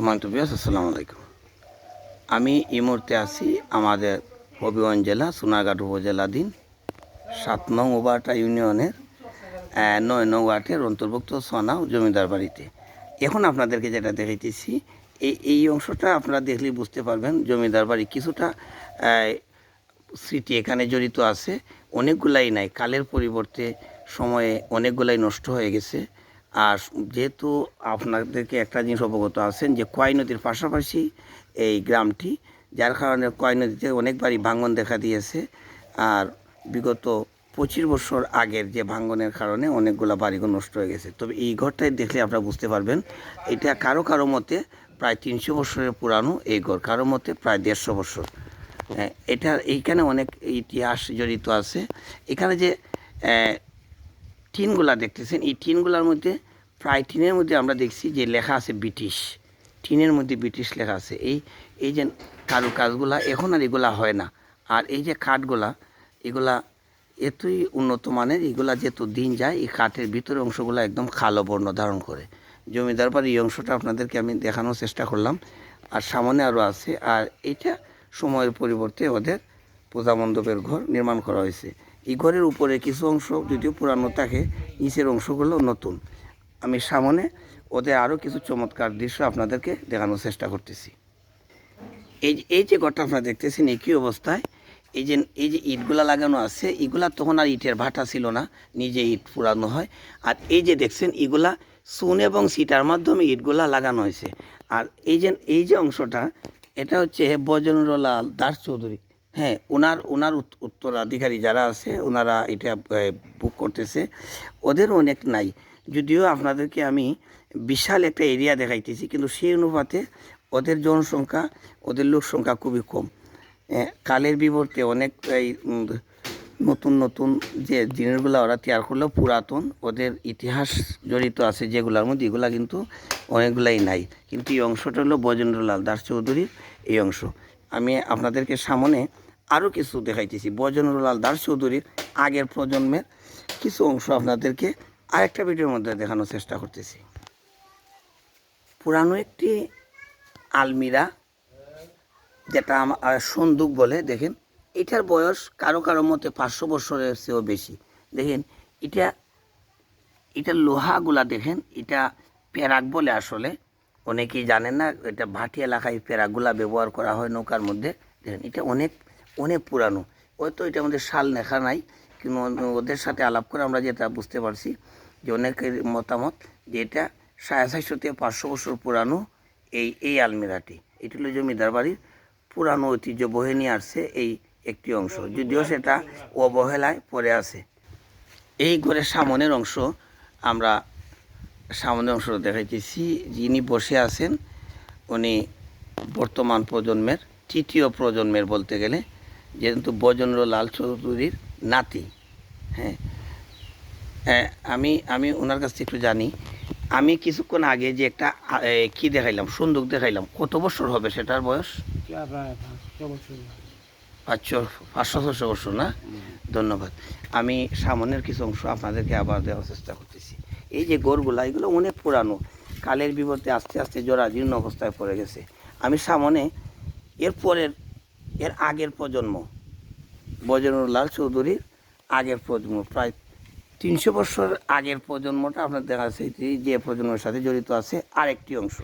সুমান্ত বিয়াস আসসালামু আলাইকুম। আমি এই মুহূর্তে আছি আমাদের হবিগঞ্জ জেলা সোনারঘাট উপজেলাধীন সাত নং ওবাটা ইউনিয়নের নয় নং ওয়ার্ডের অন্তর্ভুক্ত সোনাও জমিদার বাড়িতে। এখন আপনাদেরকে যেটা দেখাইতেছি এই এই অংশটা আপনারা দেখলেই বুঝতে পারবেন জমিদার বাড়ি কিছুটা স্মৃতি এখানে জড়িত আছে। অনেকগুলাই নাই, কালের পরিবর্তে সময়ে অনেকগুলাই নষ্ট হয়ে গেছে। আর যেহেতু আপনাদেরকে একটা জিনিস অবগত আছেন যে কয় নদীর পাশাপাশি এই গ্রামটি যার কারণে কয় নদীতে অনেকবারই ভাঙন দেখা দিয়েছে। আর বিগত পঁচিশ বছর আগের যে ভাঙনের কারণে অনেকগুলো বাড়িঘর নষ্ট হয়ে গেছে। তবে এই ঘরটাই দেখলে আপনারা বুঝতে পারবেন এটা কারও কারও মতে প্রায় তিনশো বছরের পুরানো এই ঘর কারও মতে প্রায় দেড়শো বছর। হ্যাঁ, এটা এইখানে অনেক ইতিহাস জড়িত আছে। এখানে যে টিনগুলা দেখতেছেন এই টিনগুলার মধ্যে প্রায় টিনের মধ্যে আমরা দেখছি যে লেখা আছে ব্রিটিশ। টিনের মধ্যে ব্রিটিশ লেখা আছে। এই এই যে কারু কাজগুলা এখন আর এগুলা হয় না। আর এই যে কাঠগুলা এগুলা এতই উন্নত মানের, এগুলা যেহেতু দিন যায়, এই কাঠের ভিতরের অংশগুলো একদম কালো বর্ণ ধারণ করে। জমিদার বাড়ির এই অংশটা আপনাদেরকে আমি দেখানোর চেষ্টা করলাম। আর সামনে আরও আছে। আর এটা সময়ের পরিবর্তে ওদের পূজা মণ্ডপের ঘর নির্মাণ করা হয়েছে। এই ঘরের উপরে কিছু অংশ, যদিও পুরানো থাকে, নিচের অংশগুলো নতুন। আমি সামনে ওদের আরও কিছু চমৎকার দৃশ্য আপনাদেরকে দেখানোর চেষ্টা করতেছি। এই যে এই যে ঘরটা আপনারা দেখতেছেন একই অবস্থায়? এই যে এই যে ইটগুলা লাগানো আছে, এগুলা তখন আর ইটের ভাটা ছিল না, নিজে ইট পুরানো হয়। আর এই যে দেখছেন, এগুলা চুন এবং সিটার মাধ্যমে ইটগুলা লাগানো হয়েছে। আর এই যে এই যে অংশটা, এটা হচ্ছে বজেন্দ্রলাল দাস চৌধুরী। হ্যাঁ ওনার ওনার উত- উত্তরাধিকারী যারা আছে ওনারা এটা বুক করতেছে। ওদের অনেক নাই। যদিও আপনাদেরকে আমি বিশাল একটা এরিয়া দেখাইতেছি, কিন্তু সেই অনুপাতে ওদের জনসংখ্যা, ওদের লোক সংখ্যা খুবই কম। কালের বিবর্তে অনেক নতুন নতুন যে জিনিসগুলো ওরা তৈরি করলেও পুরাতন, ওদের ইতিহাস জড়িত আছে যেগুলোর মধ্যে, এগুলা কিন্তু অনেকগুলাই নাই। কিন্তু এই অংশটা হলো বজেন্দ্রলাল দাস চৌধুরীর এই অংশ। আমি আপনাদেরকে সামনে আরও কিছু দেখাইতেছি। বজেন্দ্রলাল দাস চৌধুরীর আগের প্রজন্মের কিছু অংশ আপনাদেরকে আরেকটা ভিডিওর মধ্যে দেখানোর চেষ্টা করতেছি। পুরানো একটি আলমিরা, যেটা সন্দুক বলে, দেখেন। এটার বয়স কারও কারও মতে পাঁচশো বছরের চেয়েও বেশি। দেখেন, এটা এটা লোহাগুলা, দেখেন, এটা প্যারাক বলে আসলে। অনেকেই জানেন না, এটা ভাটি এলাকায় প্যারাকগুলা ব্যবহার করা হয় নৌকার মধ্যে। দেখেন, এটা অনেক অনেক পুরানো। হয়তো এটা আমাদের শাল লেখা নাই। ওদের সাথে আলাপ করে আমরা যেটা বুঝতে পারছি যে অনেকের মতামত যে এটা সাড়ে চারশো থেকে পাঁচশো বছর পুরানো এই এই আলমিরাটি। এটি হলো জমিদার বাড়ির পুরানো ঐতিহ্য বহে নিয়ে আসছে এই একটি অংশ। যদিও সেটা অবহেলায় পড়ে আছে। এই ঘরের সামনের অংশ আমরা সামনের অংশ দেখাইতেছি। যিনি বসে আছেন, উনি বর্তমান প্রজন্মের, তৃতীয় প্রজন্মের বলতে গেলে, যেহেতু বজেন্দ্র লাল চৌধুরীর নাতি। হ্যাঁ। হ্যাঁ, আমি আমি ওনার কাছ থেকে একটু জানি। আমি কিছুক্ষণ আগে যে একটা কি দেখাইলাম সুন্দর দেখাইলাম কত বছর হবে সেটার বয়স? পাঁচশো পাঁচশো ছশো বছর না? ধন্যবাদ। আমি সামনের কিছু অংশ আপনাদেরকে আবার দেওয়ার চেষ্টা করতেছি। এই যে গড়গুলা এগুলো অনেক পুরানো। কালের বিবর্তে আস্তে আস্তে জোড়া জীর্ণ অবস্থায় পড়ে গেছে। আমি সামনে এর পরের এর আগের প্রজন্ম বজরুল্লাল চৌধুরীর আগের প্রজন্ম, প্রায় তিনশো বছর আগের প্রজন্মটা আপনার দেখা যাচ্ছে যে- প্রজন্মের সাথে জড়িত আছে আরেকটি অংশ।